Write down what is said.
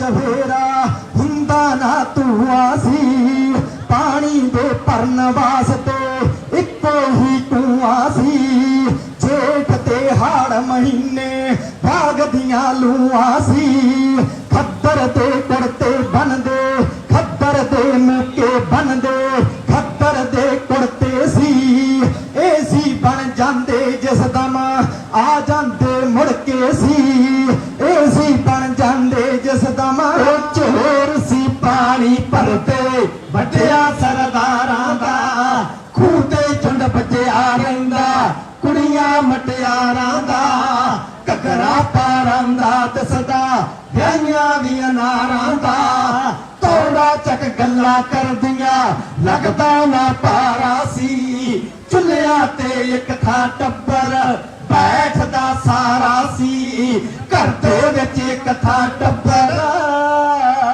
ਚਵੇਰਾ ਹੁੰਦਾ ਨਾ ਤੂੰ ਆਸੀ। ਪਾਣੀ ਦੇ ਭਰਨ ਵਾਸਤੇ ਇੱਕੋ ਹੀ ਤੂੰ ਆਸੀ। ਜੇਠ ਤੇ ਹਾੜ ਮਹੀਨੇ ਭਾਗਦੀਆਂ ਲੂਆਂ ਸੀ ਖੱਦਰ ਦੇ ਕੁੜਤੇ ਬਣਦੇ ਖੱਦਰ ਦੇ ਮੁਕੇ ਬਣਦੇ ਖੱਦਰ ਦੇ ਕੁੜਤੇ ਸੀ। ਏਸੀ ਬਣ ਜਾਂਦੇ ਜਿਸ ਦਮ ਆ ਜਾਂਦੇ ਮੁੜ ਕੇ ਸੀ। ਜਾਂਦੇ ਜਿਸ ਚੋਰ ਸੀ ਪਾਣੀ ਭਰਦੇ, ਵੱਡਿਆ ਸਰਦਾਰਾਂ ਦਾ। ਖੂਹ ਤੇ ਝੁੰਡ ਬਚਿਆ ਰਹਿੰਦਾ, ਕੁੜੀਆਂ ਮਟਿਆਰਾਂ ਦਾ। ਘਗਰਾ ਪਾਰਾਂ ਦਾ ਦਸਦਾ ਵਿਆਹੀਆਂ ਵੀ ਦਾ। ਤੋੜਾ ਚੱਕ ਗੱਲਾਂ ਕਰਦੀਆਂ, ਲੱਗਦਾ ਨਾ ਪਾਰਾ ਸੀ। ਚੁੱਲਿਆਂ ਤੇ ਇੱਕ ਥਾਂ ਟੱਬਰ ਬੈਠਦਾ ਸਾਰਾ ਸੀ। ਘਰ ਦੇ ਵਿੱਚ ਇੱਕ ਥਾਂ ਟੱਬਰ